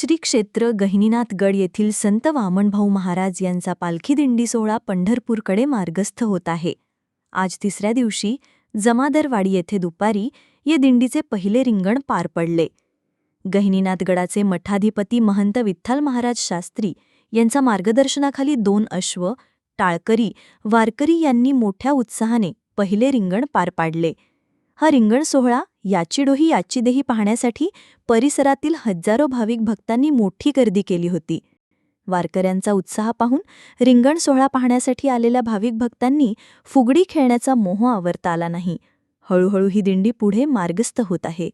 श्री क्षेत्र गहिनीनाथगड येथील संत वामनभाऊ महाराज यांचा पालखी दिंडी सोहळा पंढरपूरकडे मार्गस्थ होत आहे. आज तिसऱ्या दिवशी जमादरवाडी येथे दुपारी या दिंडीचे पहिले रिंगण पार पडले. गहिनीनाथगडाचे मठाधिपती महंत विठ्ठल महाराज शास्त्री यांचा मार्गदर्शनाखाली दोन अश्व टाळकरी वारकरी यांनी मोठ्या उत्साहाने पहिले रिंगण पार पाडले. हा रिंगण सोहळा याची डोही याची देही पाहण्यासाठी परिसरातील हजारो भाविक भक्तांनी मोठी गर्दी केली होती. वारकऱ्यांचा उत्साह पाहून रिंगण सोहळा पाहण्यासाठी आलेल्या भाविक भक्तांनी फुगडी खेळण्याचा मोह आवरता आला नाही. हळूहळू ही दिंडी पुढे मार्गस्थ होत आहे.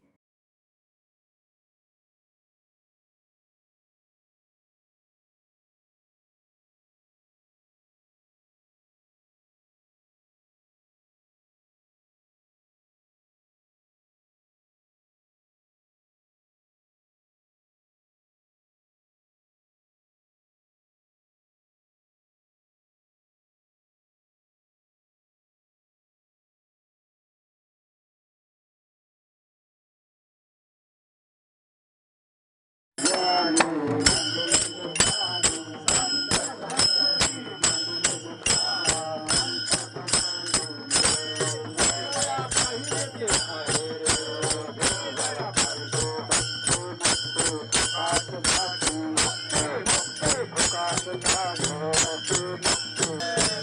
the night.